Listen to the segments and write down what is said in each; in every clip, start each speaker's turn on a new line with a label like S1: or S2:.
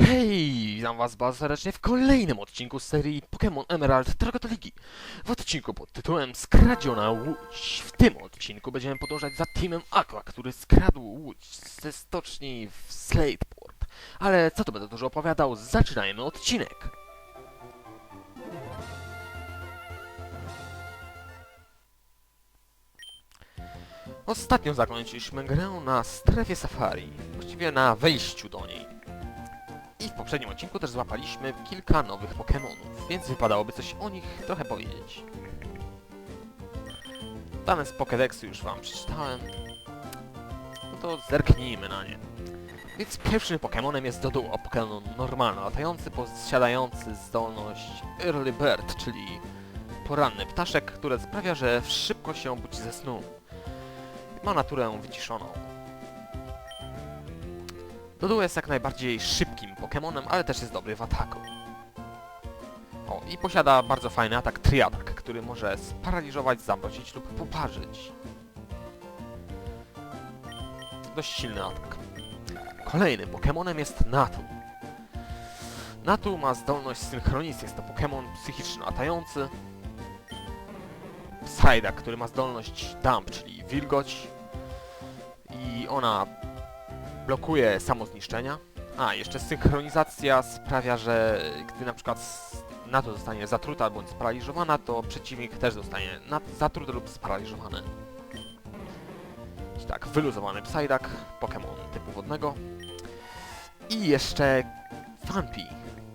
S1: Hej, witam was bardzo serdecznie w kolejnym odcinku z serii Pokémon Emerald Droga do Ligi. W odcinku pod tytułem Skradziona Łódź. W tym odcinku będziemy podążać za Teamem Aqua, który skradł łódź ze stoczni w Slateport. Ale co tu będę dużo opowiadał, zaczynajmy odcinek. Ostatnio zakończyliśmy grę na strefie safari, właściwie na wejściu do niej. I w poprzednim odcinku też złapaliśmy kilka nowych Pokémonów, więc wypadałoby coś o nich trochę powiedzieć. Dane z Pokédexu już wam przeczytałem. No to zerknijmy na nie. Więc pierwszym Pokémonem jest Doduo, Pokémon normalny, latający, posiadający zdolność Early Bird, czyli poranny ptaszek, które sprawia, że szybko się budzi ze snu. Ma naturę wyciszoną. Doduo jest jak najbardziej szybkim Pokémonem, ale też jest dobry w ataku. O, i posiada bardzo fajny atak Triatak, który może sparaliżować, zamrozić lub poparzyć. Dość silny atak. Kolejnym Pokémonem jest Natu. Natu ma zdolność synchronizacji, jest to Pokémon psychiczny latający. Psyduck, który ma zdolność Dump, czyli wilgoć. I ona blokuje samozniszczenia. A, jeszcze synchronizacja sprawia, że gdy na przykład NATO zostanie zatruta bądź sparaliżowana, to przeciwnik też zostanie zatruty lub sparaliżowany. I tak, wyluzowany Psyduck, Pokémon typu wodnego. I jeszcze Funpi,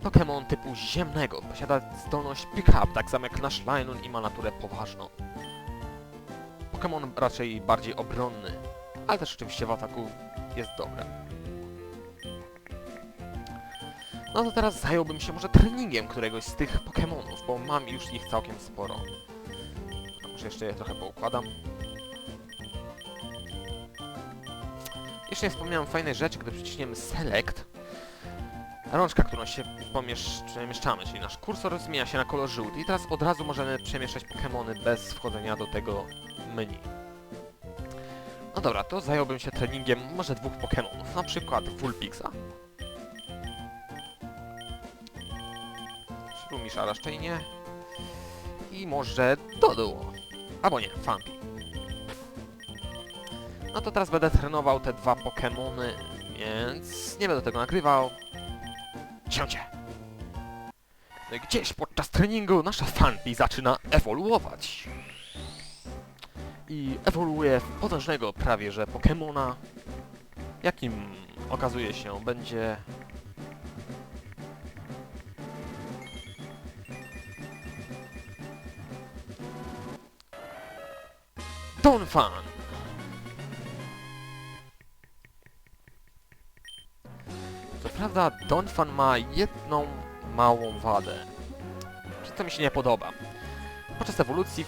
S1: Pokémon typu ziemnego. Posiada zdolność Pick-up, tak samo jak nasz Lionel i ma naturę poważną. Pokémon raczej bardziej obronny, ale też oczywiście w ataku jest dobre. No to teraz zająłbym się może treningiem któregoś z tych Pokémonów, bo mam już ich całkiem sporo. A może jeszcze je trochę poukładam. Jeszcze nie wspomniałem fajnej rzeczy, gdy przyciśniemy Select. Rączka, którą się przemieszczamy, czyli nasz kursor zmienia się na kolor żółty i teraz od razu możemy przemieszczać Pokémony bez wchodzenia do tego menu. No dobra, to zająłbym się treningiem może dwóch Pokémonów, na przykład Vulpixa. Śrumisza raczej nie. I może Doduo. Albo nie, Fampi. No to teraz będę trenował te dwa Pokémony, więc nie będę tego nagrywał. Ciącie! Gdzieś podczas treningu nasza Fampi zaczyna ewoluować i ewoluuje w potężnego prawie że Pokemona, jakim okazuje się będzie... Donphan! Co prawda Donphan ma jedną małą wadę, co mi się nie podoba. Podczas ewolucji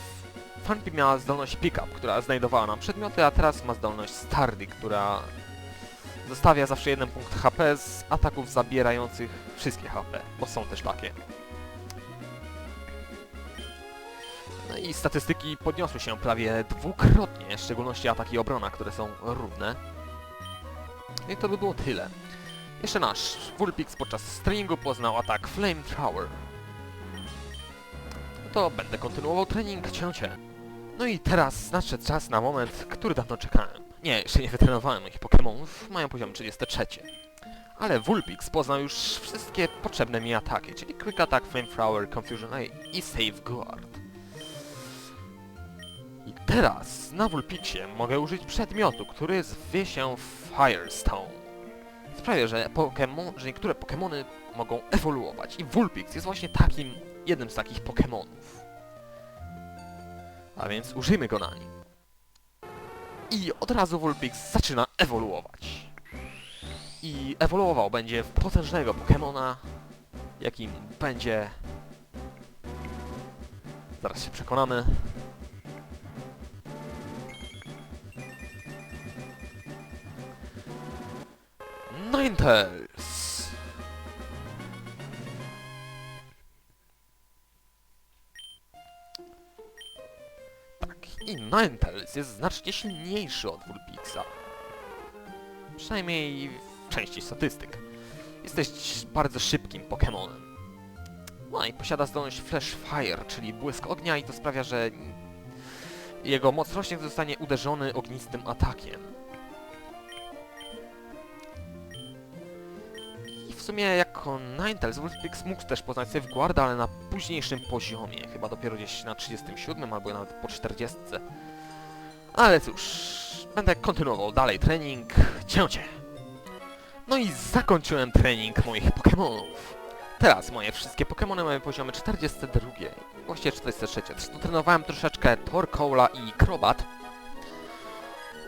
S1: Funpi miała zdolność Pickup, która znajdowała nam przedmioty, a teraz ma zdolność Stardy, która zostawia zawsze jeden punkt HP z ataków zabierających wszystkie HP, bo są też takie. No i statystyki podniosły się prawie dwukrotnie, w szczególności ataki obrona, które są równe. I to by było tyle. Jeszcze nasz Vulpix podczas treningu poznał atak Flamethrower. No to będę kontynuował trening cięcie. No i teraz nadszedł czas na moment, który dawno czekałem. Nie, jeszcze nie wytrenowałem moich Pokémonów, mają poziom 33. Ale Vulpix poznał już wszystkie potrzebne mi ataki, czyli Quick Attack, Flamethrower, Confusion A i Safeguard. I teraz na Vulpixie mogę użyć przedmiotu, który zwie się Firestone. Sprawia, że, Pokemon, że niektóre Pokémony mogą ewoluować i Vulpix jest właśnie takim, jednym z takich Pokémonów. A więc użyjmy go na nim. I od razu Vulpix zaczyna ewoluować. I ewoluował będzie w potężnego Pokemona, jakim będzie... Zaraz się przekonamy. Ninetales! Ninetales jest znacznie silniejszy od Vulpixa. Przynajmniej w części statystyk. Jesteś bardzo szybkim Pokemonem. No i posiada zdolność Flash Fire, czyli błysk ognia i to sprawia, że jego moc rośnie, zostanie uderzony ognistym atakiem. I w sumie jako Ninetales Wolfix mógł też poznać Save Guarda, ale na późniejszym poziomie, chyba dopiero gdzieś na 37 albo nawet po 40. Ale cóż, będę kontynuował dalej trening. Cięcie! No i zakończyłem trening moich Pokémonów. Teraz moje wszystkie Pokémony mają poziomy 42, właściwie 43. Zresztą trenowałem troszeczkę Torkola i Crobat,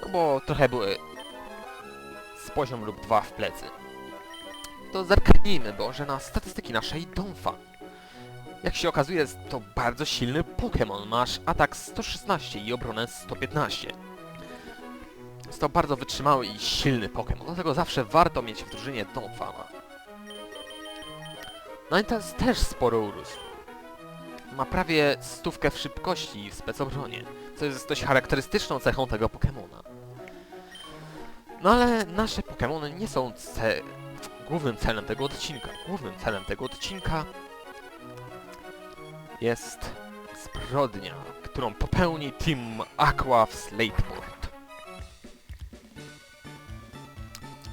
S1: no bo trochę były z poziom lub dwa w plecy. To zerknijmy może na statystyki naszej Donfa. Jak się okazuje, to bardzo silny Pokémon. Masz atak 116 i obronę 115. Jest to bardzo wytrzymały i silny Pokémon, dlatego zawsze warto mieć w drużynie Donfana. Ninetales też sporo urósł. Ma prawie stówkę w szybkości i w specobronie, co jest dość charakterystyczną cechą tego Pokémona. No ale nasze Pokémony nie są ce głównym celem tego odcinka. Głównym celem tego odcinka jest zbrodnia, którą popełni Team Aqua w Slateport.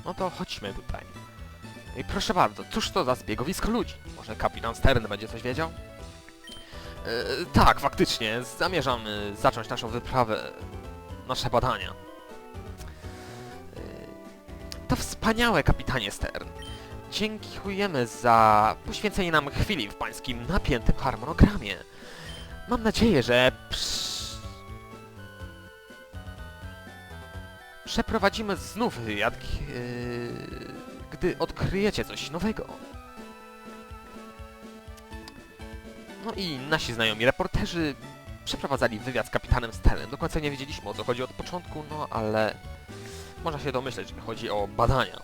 S1: No to chodźmy tutaj. I proszę bardzo, cóż to za zbiegowisko ludzi? Może kapitan Stern będzie coś wiedział? E, tak, faktycznie, zamierzamy zacząć naszą wyprawę, nasze badania. E, to wspaniałe, kapitanie Stern. Dziękujemy za poświęcenie nam chwili w pańskim napiętym harmonogramie. Mam nadzieję, że przeprowadzimy znów wywiad, yy, gdy odkryjecie coś nowego. No i nasi znajomi reporterzy przeprowadzali wywiad z kapitanem Sternem. Do końca nie wiedzieliśmy o co chodzi od początku, no ale można się domyśleć, że chodzi o badania.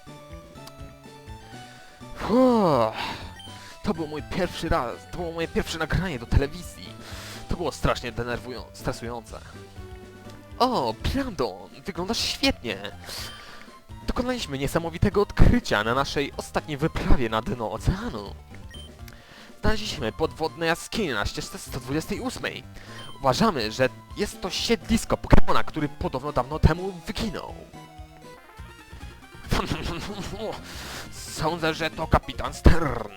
S1: To był mój pierwszy raz, to było moje pierwsze nagranie do telewizji. To było strasznie denerwujące, stresujące. O, Brandon, wyglądasz świetnie. Dokonaliśmy niesamowitego odkrycia na naszej ostatniej wyprawie na dno oceanu. Znaleźliśmy podwodne jaskinie na ścieżce 128. Uważamy, że jest to siedlisko Pokemona, który podobno dawno temu wyginął. Sądzę, że to kapitan Stern.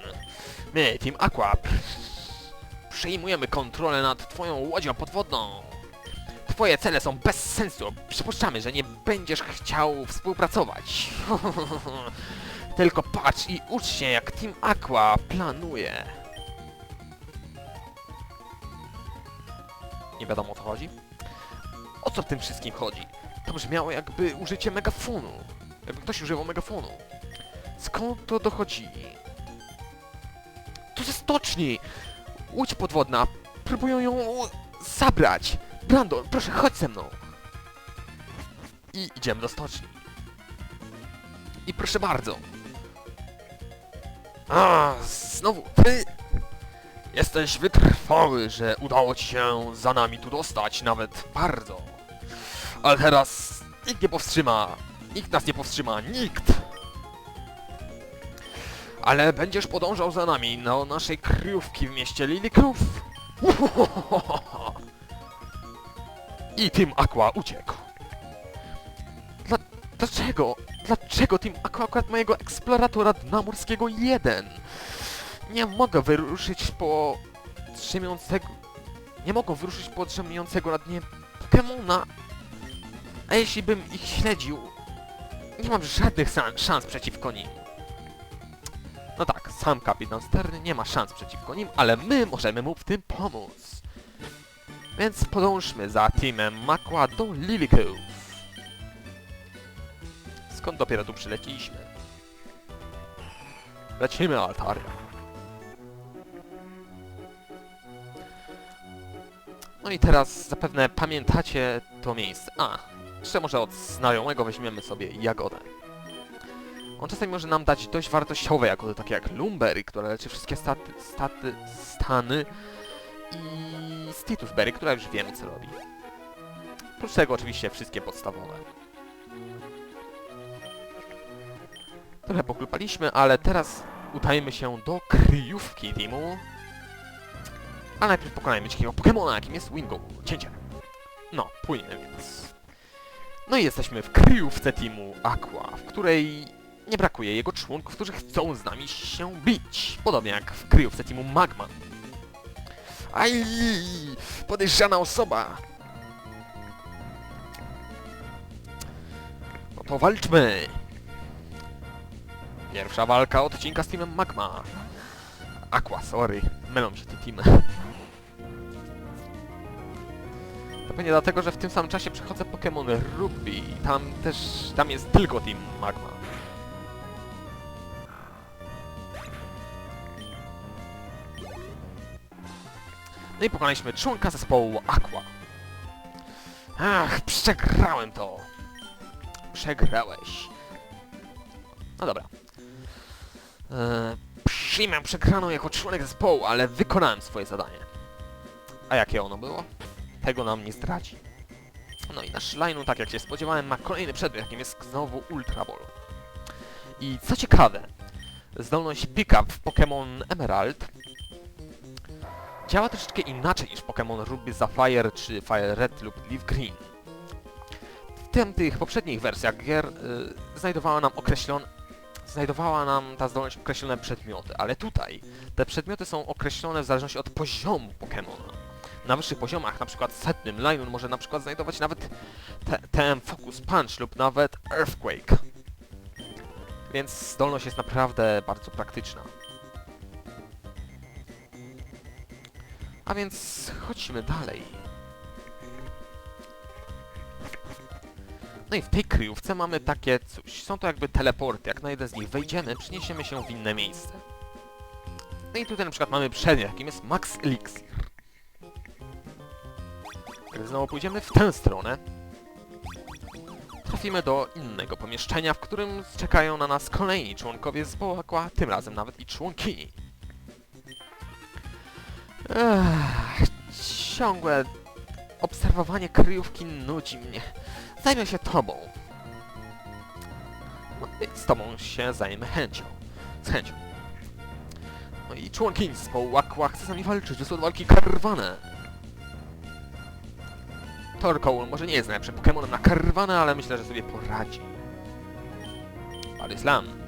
S1: My, Team Aqua, przejmujemy kontrolę nad twoją łodzią podwodną. Twoje cele są bez sensu. Przypuszczamy, że nie będziesz chciał współpracować. Tylko patrz i ucz się, jak Team Aqua planuje. Nie wiadomo o co chodzi. O co w tym wszystkim chodzi? To brzmiało jakby użycie megafonu. Jakby ktoś używał megafonu. Skąd to dochodzi? To ze stoczni! Łódź podwodna! Próbują ją zabrać! Brandon, proszę, chodź ze mną! I idziemy do stoczni. I proszę bardzo. A, znowu ty! Jesteś wytrwały, że udało ci się za nami tu dostać, nawet bardzo. Ale teraz nikt nie powstrzyma. Nikt nas nie powstrzyma, nikt! Ale będziesz podążał za nami do naszej kryjówki w mieście Lilików. I Team Aqua uciekł. Dla, dlaczego? Dlaczego Team Aqua akurat mojego eksploratora dna morskiego 1? Nie mogę wyruszyć po drzemiącego... Nie mogą wyruszyć po drzemiącego na dnie Pokemona. A jeśli bym ich śledził, nie mam żadnych szans przeciwko nim. Sam kapitan Stern nie ma szans przeciwko nim, ale my możemy mu w tym pomóc. Więc podążmy za teamem Makła do Lilików. Skąd dopiero tu przyleciliśmy? Lecimy, Altaria. No i teraz zapewne pamiętacie to miejsce. A, jeszcze może od znajomego weźmiemy sobie jagodę. On czasami może nam dać dość wartościowe jagody, takie jak Lumberry, która leczy wszystkie staty, staty, stany i Stitusberry, która już wiemy co robi. Oprócz tego oczywiście wszystkie podstawowe. Trochę poklupaliśmy, ale teraz udajemy się do kryjówki teamu. A najpierw pokonajmy ciekawego Pokemona, jakim jest Wingo. Cięcie. No, płyniemy więc. No i jesteśmy w kryjówce teamu Aqua, w której nie brakuje jego członków, którzy chcą z nami się bić. Podobnie jak w kryjówce teamu Magma. Aj! Podejrzana osoba! No to walczmy! Pierwsza walka odcinka z teamem Magma. Aqua, sorry. Mylą się te teamy. To pewnie dlatego, że w tym samym czasie przechodzę Pokémon Ruby. Tam też... tam jest tylko team Magma. No i pokonaliśmy członka zespołu Aqua. Ach, przegrałem to. Przegrałeś. No dobra. Eee, przyjmę przegraną jako członek zespołu, ale wykonałem swoje zadanie. A jakie ono było? Tego nam nie zdradzi. No i nasz Lineu, tak jak się spodziewałem, ma kolejny przedmiot, jakim jest znowu Ultra Ball. I co ciekawe, zdolność Pickup w Pokémon Emerald działa troszeczkę inaczej niż Pokémon Ruby Sapphire czy Fire Red lub Leaf Green. W tamtych poprzednich wersjach gier y, znajdowała nam określone znajdowała nam ta zdolność określone przedmioty, ale tutaj te przedmioty są określone w zależności od poziomu Pokémona. Na wyższych poziomach, na przykład setnym, Lion może na przykład znajdować nawet TM Focus Punch lub nawet Earthquake. Więc zdolność jest naprawdę bardzo praktyczna. A więc chodźmy dalej. No i w tej kryjówce mamy takie coś. Są to jakby teleporty. Jak na jeden z nich wejdziemy, przeniesiemy się w inne miejsce. No i tutaj na przykład mamy przedmiot, jakim jest Max Elixir. Gdy znowu pójdziemy w tę stronę, trafimy do innego pomieszczenia, w którym czekają na nas kolejni członkowie Aqua, tym razem nawet i członkini. Ech, ciągłe obserwowanie kryjówki nudzi mnie. Zajmę się tobą. No z tobą się zajmę chęcią. Z chęcią. No i członkini zespołu Aqua chce z nami walczyć. Są walki karwane. Torkoł może nie jest najlepszym Pokemonem na karwane, ale myślę, że sobie poradzi. Alislam.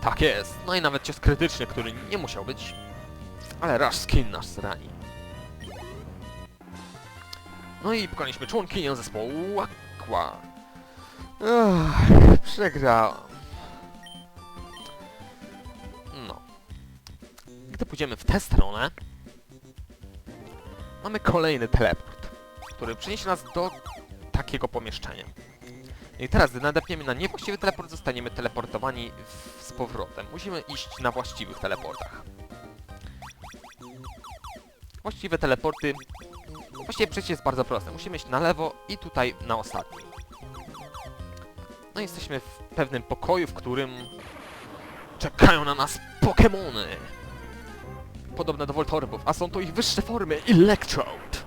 S1: Tak jest. No i nawet cios krytyczny, który nie musiał być. Ale Rush Skin nas zrani. No i pokonaliśmy członkinię zespołu Aqua. Ech, przegrałam. No. Gdy pójdziemy w tę stronę, mamy kolejny teleport, który przeniesie nas do takiego pomieszczenia. I teraz, gdy nadepniemy na niewłaściwy teleport, zostaniemy teleportowani w, z powrotem. Musimy iść na właściwych teleportach. Właściwe teleporty... Właściwie przejście jest bardzo proste. Musimy iść na lewo i tutaj na ostatni. No i jesteśmy w pewnym pokoju, w którym czekają na nas Pokémony. Podobne do Voltorbów, a są to ich wyższe formy Electrode.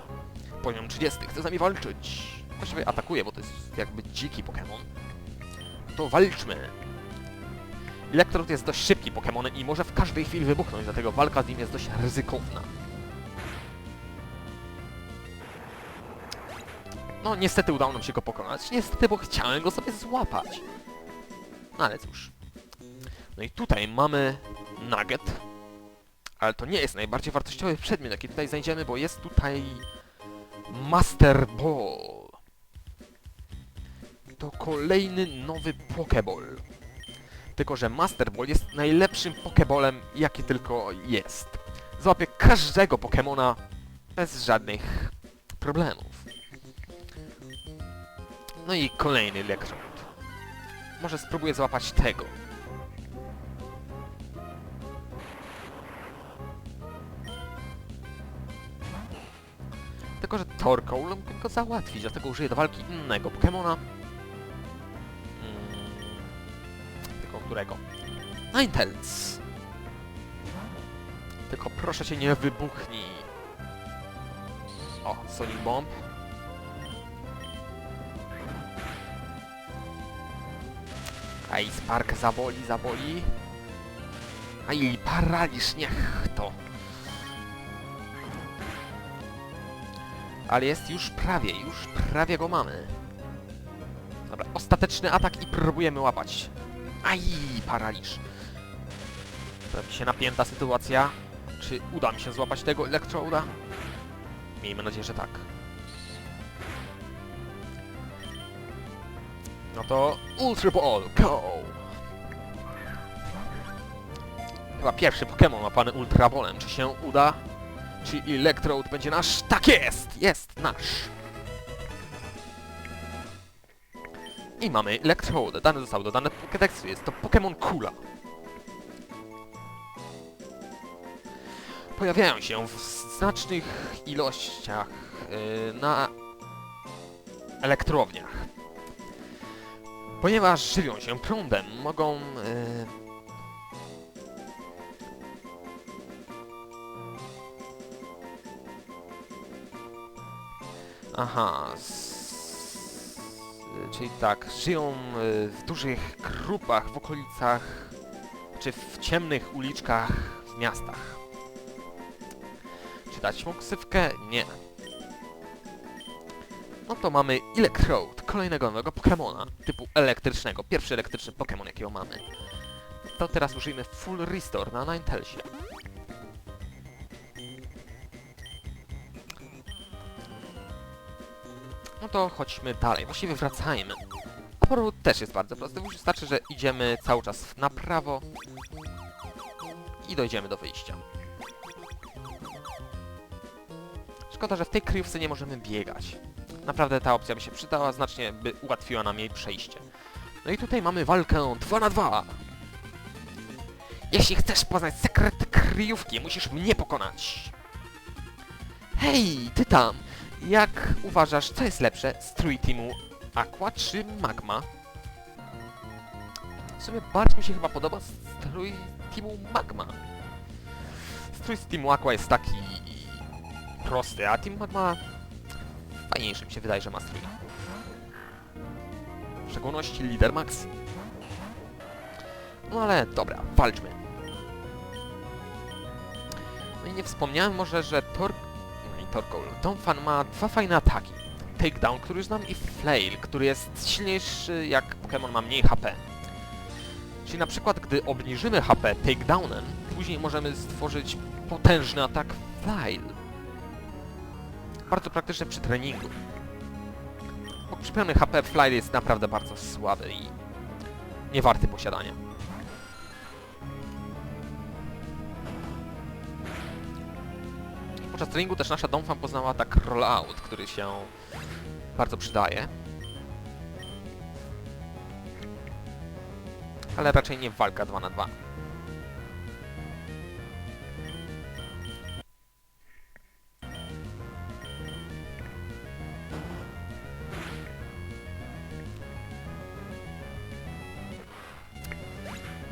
S1: Poziom 30, chce z nami walczyć. Właściwie atakuje, bo to jest jakby dziki Pokémon. To walczmy. Electrode jest dość szybki Pokémonem i może w każdej chwili wybuchnąć, dlatego walka z nim jest dość ryzykowna. No niestety udało nam się go pokonać. Niestety, bo chciałem go sobie złapać. No ale cóż. No i tutaj mamy nugget. Ale to nie jest najbardziej wartościowy przedmiot, jaki tutaj znajdziemy, bo jest tutaj Master Ball. To kolejny nowy Pokeball. Tylko, że Master Ball jest najlepszym Pokeballem, jaki tylko jest. Złapie każdego Pokemona bez żadnych problemów. No i kolejny Electrode. Może spróbuję złapać tego. Tylko, że Torkoł mógł go załatwić, dlatego użyję do walki innego Pokemona. Którego? Ninetales! Tylko proszę cię nie wybuchnij. O, Sonic Bomb. Aj, Spark zaboli, zaboli. Aj, paraliż, niech to. Ale jest już prawie, już prawie go mamy. Dobra, ostateczny atak i próbujemy łapać. Aj, paraliż. Robi się napięta sytuacja. Czy uda mi się złapać tego Electroda? Miejmy nadzieję, że tak. No to Ultra Ball, go! Chyba pierwszy Pokémon łapany Ultra Ballem. Czy się uda? Czy Electrode będzie nasz? Tak jest! Jest nasz! I mamy Electrode. Dane zostało dodane do Pokédexu. Jest to Pokémon Kula. Pojawiają się w znacznych ilościach yy, na elektrowniach. Ponieważ żywią się prądem, mogą... Yy, Aha, czyli tak, żyją y, w dużych grupach w okolicach, czy w ciemnych uliczkach w miastach. Czy dać mu ksywkę? Nie. No to mamy Electrode, kolejnego nowego Pokemona, typu elektrycznego, pierwszy elektryczny Pokemon jakiego mamy. To teraz użyjmy Full Restore na Ninetalesie. To chodźmy dalej, właściwie wracajmy. Powrót też jest bardzo prosty, wystarczy, że idziemy cały czas na prawo i dojdziemy do wyjścia. Szkoda, że w tej kryjówce nie możemy biegać. Naprawdę ta opcja by się przydała, znacznie by ułatwiła nam jej przejście. No i tutaj mamy walkę 2 na 2. Jeśli chcesz poznać sekret kryjówki, musisz mnie pokonać. Hej, ty tam! Jak uważasz, co jest lepsze? Strój Teamu Aqua czy Magma? W sumie bardziej mi się chyba podoba strój Teamu Magma. Strój z Teamu Aqua jest taki prosty, a Team Magma fajniejszy mi się wydaje, że ma strój. W szczególności Lider Max. No ale dobra, walczmy. No i nie wspomniałem może, że Tor... Torkoal. Donphan ma dwa fajne ataki. Takedown, który już znam, i Flail, który jest silniejszy jak Pokémon ma mniej HP. Czyli na przykład, gdy obniżymy HP takedownem, później możemy stworzyć potężny atak Flail. Bardzo praktyczne przy treningu. Bo przypomnę, HP Flail jest naprawdę bardzo słaby i nie warty posiadania. Podczas treningu też nasza Donphan poznała atak Rollout, który się bardzo przydaje. Ale raczej nie walka 2 na 2.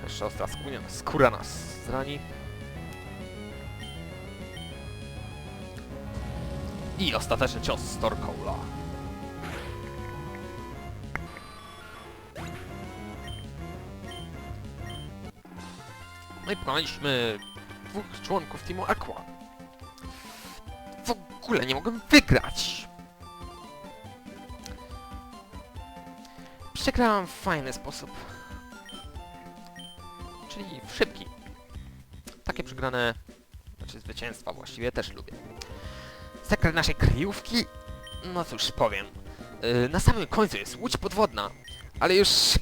S1: Jeszcze ostra skóra nas zrani. I ostateczny cios z Torkoula. No i pokonaliśmy dwóch członków Teamu Aqua. W ogóle nie mogłem wygrać. Przegrałem w fajny sposób. Czyli w szybki. Takie przegrane, znaczy zwycięstwa właściwie też lubię. Sekret naszej kryjówki? No cóż, powiem. Yy, na samym końcu jest łódź podwodna, ale już...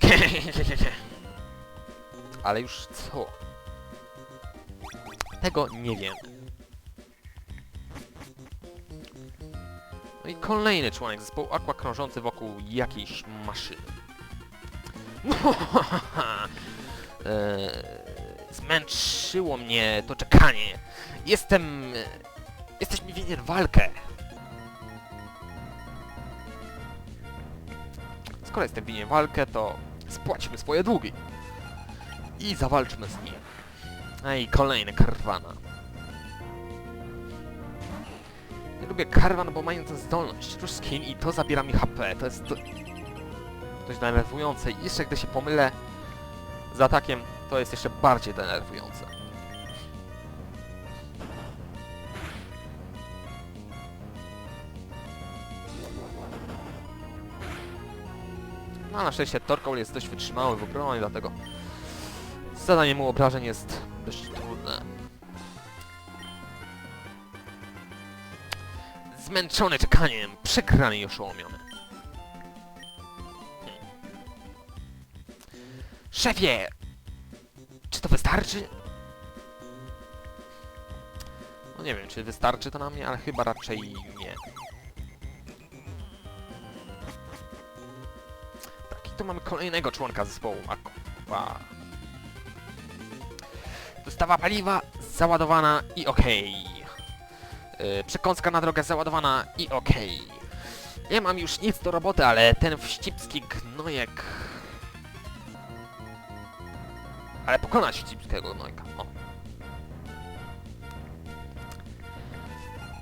S1: ale już co? Tego nie wiem. No i kolejny członek zespołu Aqua krążący wokół jakiejś maszyny. Eee, zmęczyło mnie to czekanie. Jestem... Jesteś mi winien walkę. Skoro jestem winien walkę, to spłaćmy swoje długi. I zawalczmy z nim. A i kolejny karwana. Nie lubię karwan, bo mają tę zdolność. Rush skin i to zabiera mi HP. To jest do... dość denerwujące. I jeszcze gdy się pomylę, z atakiem, to jest jeszcze bardziej denerwujące. No, na szczęście Torkoł jest dość wytrzymały w obronie, dlatego zadanie mu obrażeń jest dość trudne. Zmęczony czekaniem, przegrany i oszołomiony. Hmm. Szefie! Czy to wystarczy? No nie wiem, czy wystarczy to na mnie, ale chyba raczej nie. Tu mamy kolejnego członka zespołu Aqua. Dostawa paliwa załadowana i okej. Yy, przekąska na drogę załadowana i okej. Nie mam już nic do roboty, ale ten wścibski gnojek... Ale pokonać wścibskiego gnojka. O.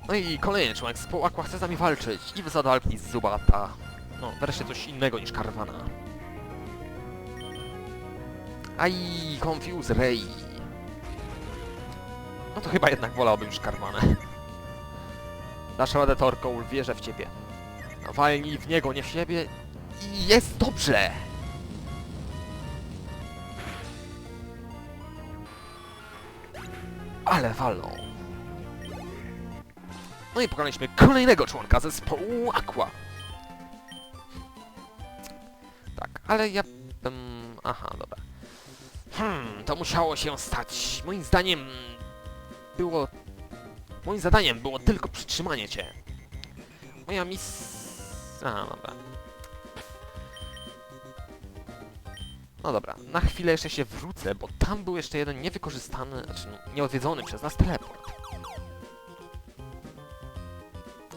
S1: No i kolejny członek z Aqua chce z nami walczyć i wysada walki z Zubata. No, wreszcie coś innego niż Karwana. Aj, Confuse Ray. No to chyba jednak wolałbym już Karwanę. Dasz radę Torkoł, wierzę w ciebie. No, walnij w niego, nie w siebie i jest dobrze! Ale walą. No i pokonaliśmy kolejnego członka zespołu Aqua. Tak, ale ja... bym... Aha, dobra. Hmm, to musiało się stać. Moim zdaniem... Było... Moim zadaniem było tylko przytrzymanie cię. Moja mis... A, dobra. No dobra, na chwilę jeszcze się wrócę, bo tam był jeszcze jeden niewykorzystany, znaczy nieodwiedzony przez nas teleport.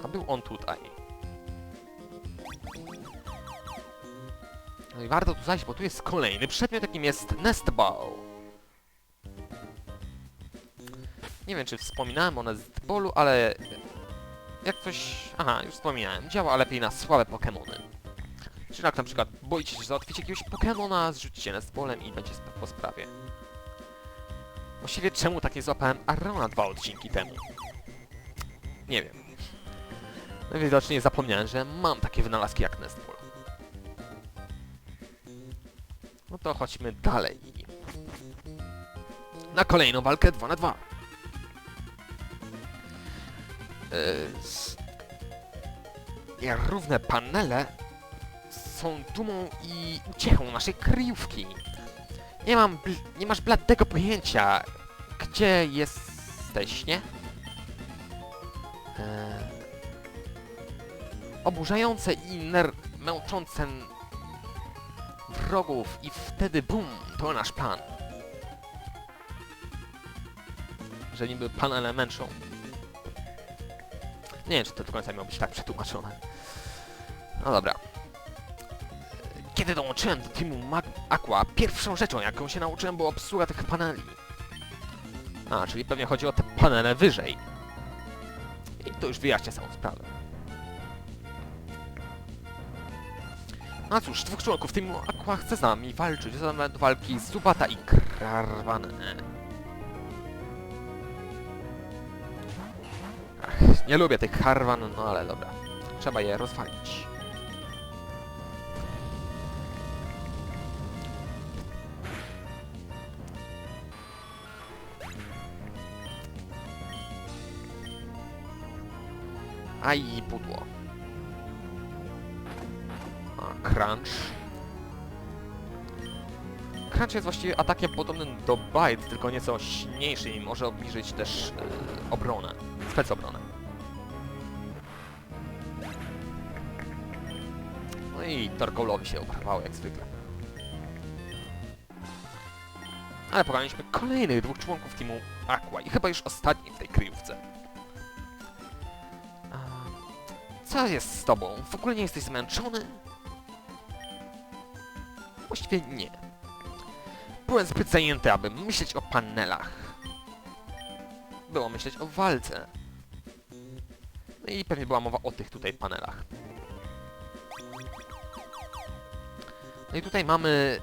S1: A był on tutaj. No i warto tu zajść, bo tu jest kolejny przedmiot, jakim jest Nestball. Nie wiem, czy wspominałem o Nestballu, ale... Jak coś... Aha, już wspominałem. Działa lepiej na słabe Pokémony. Czyli jak na przykład boicie się załatwić jakiegoś Pokémona, zrzucicie Nestballem i będzie po sprawie. Właściwie czemu tak nie złapałem Arona dwa odcinki temu? Nie wiem. Najwidoczniej zapomniałem, że mam takie wynalazki jak Nestball. No to chodźmy dalej. Na kolejną walkę 2 na 2 Yy, równe panele są dumą i uciechą naszej kryjówki. Nie mam, nie masz bladego pojęcia, gdzie jesteś, nie? Eee, oburzające i ner męczące wrogów i wtedy bum, to nasz plan. Że niby panele męczą. Nie wiem, czy to do końca miało być tak przetłumaczone. No dobra. Kiedy dołączyłem do teamu Mag Aqua, pierwszą rzeczą, jaką się nauczyłem, była obsługa tych paneli. A, czyli pewnie chodzi o te panele wyżej. I to już wyjaśnia samą sprawę. No cóż, dwóch członków teamu Aqua chce z nami walczyć. Zadam do walki Zubata i Karwane. Ach, nie lubię tych Harwan, no ale dobra. Trzeba je rozwalić. A i pudło. Crunch. Crunch jest właściwie atakiem podobnym do Bite, tylko nieco silniejszy i może obniżyć też yy, obronę, specobronę. No i Torkołowi się oprawało jak zwykle. Ale pokonaliśmy kolejnych dwóch członków teamu Aqua i chyba już ostatni w tej kryjówce. Co jest z tobą? W ogóle nie jesteś zmęczony? Właściwie nie. Byłem zbyt zajęty, aby myśleć o panelach. Było myśleć o walce. No i pewnie była mowa o tych tutaj panelach. No i tutaj mamy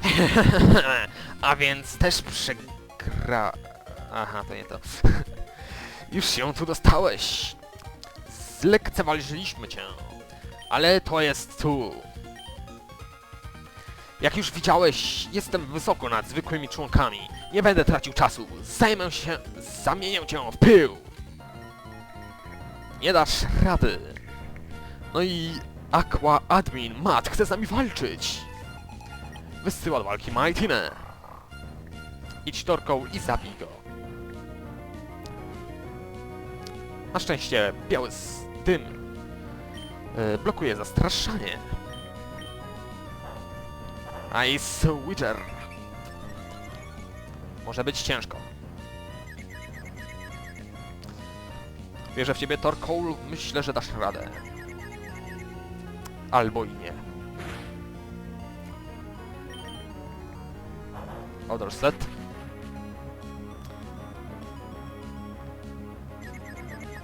S1: A więc też przegra... Aha, to nie to. Już się tu dostałeś. Zlekceważyliśmy cię. Ale to jest tu. Jak już widziałeś, jestem wysoko nad zwykłymi członkami. Nie będę tracił czasu. Zajmę się... Zamienię cię w pył. Nie dasz rady. No i Aqua Admin Matt chce z nami walczyć. Wysyła do walki Mightinę. Idź torką i zabij go. Na szczęście biały dym e, blokuje zastraszanie. Ice Witcher. Może być ciężko. Wierzę w ciebie, Torkoul. Myślę, że dasz radę. Albo i nie. Other set.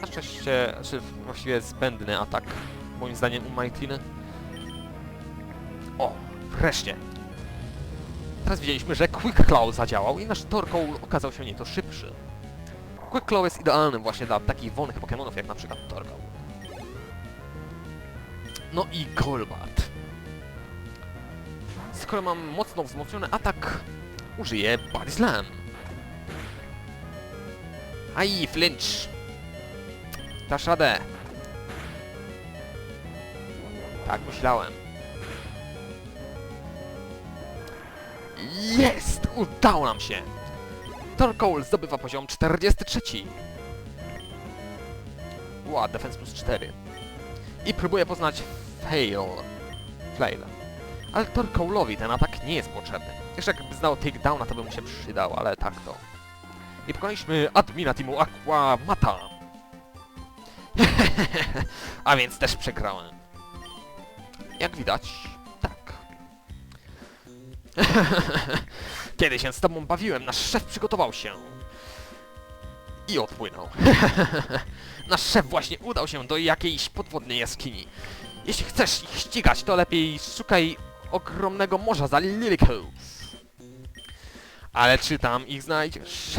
S1: Na szczęście, znaczy właściwie zbędny atak, moim zdaniem u. O, wreszcie. Teraz widzieliśmy, że Quick Claw zadziałał i nasz Torkoul okazał się nieco szybszy. Quick Claw jest idealnym właśnie dla takich wolnych Pokémonów jak na przykład Torkoul. No i Golbat. Skoro mam mocno wzmocniony atak, użyję Body Slam. Aj, flinch. Dasz radę. Tak myślałem. Jest! Udało nam się! Torkoul zdobywa poziom 43. Ła, defense plus 4. I próbuje poznać Fail. Flail. Ale Torkoulowi ten atak nie jest potrzebny. Jeszcze jakby znał takedowna, to by mu się przydał, ale tak to. I pokonaliśmy admina teamu Aqua Mata. A więc też przegrałem. Jak widać, tak. Kiedy się z tobą bawiłem, nasz szef przygotował się. I odpłynął. nasz szef właśnie udał się do jakiejś podwodnej jaskini. Jeśli chcesz ich ścigać, to lepiej szukaj ogromnego morza za Lily Cove. Ale czy tam ich znajdziesz?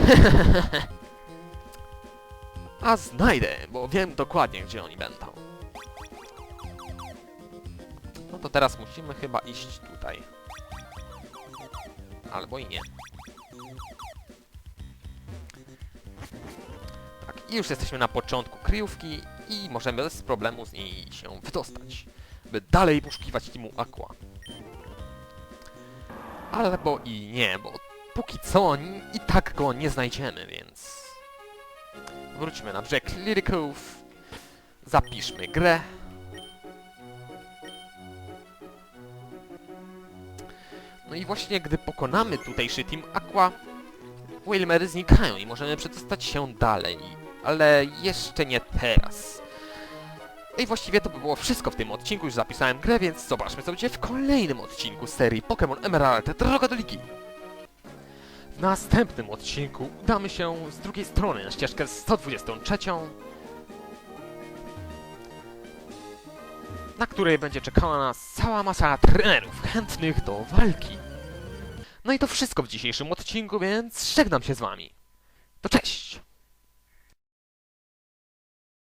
S1: A znajdę, bo wiem dokładnie, gdzie oni będą. No to teraz musimy chyba iść tutaj. Albo i nie. Tak, i już jesteśmy na początku kryjówki i możemy bez problemu z niej się wydostać, by dalej poszukiwać teamu Aqua. Albo i nie, bo póki co i tak go nie znajdziemy, więc... Wróćmy na brzeg Liryków, zapiszmy grę. I właśnie gdy pokonamy tutejszy Team Aqua, Wilmery znikają i możemy przedostać się dalej. Ale jeszcze nie teraz. No I właściwie to by było wszystko w tym odcinku, już zapisałem grę, więc zobaczmy co będzie w kolejnym odcinku serii Pokémon Emerald Droga do Ligi. W następnym odcinku udamy się z drugiej strony na ścieżkę 123, na której będzie czekała nas cała masa trenerów chętnych do walki. No i to wszystko w dzisiejszym odcinku, więc żegnam się z wami. To cześć!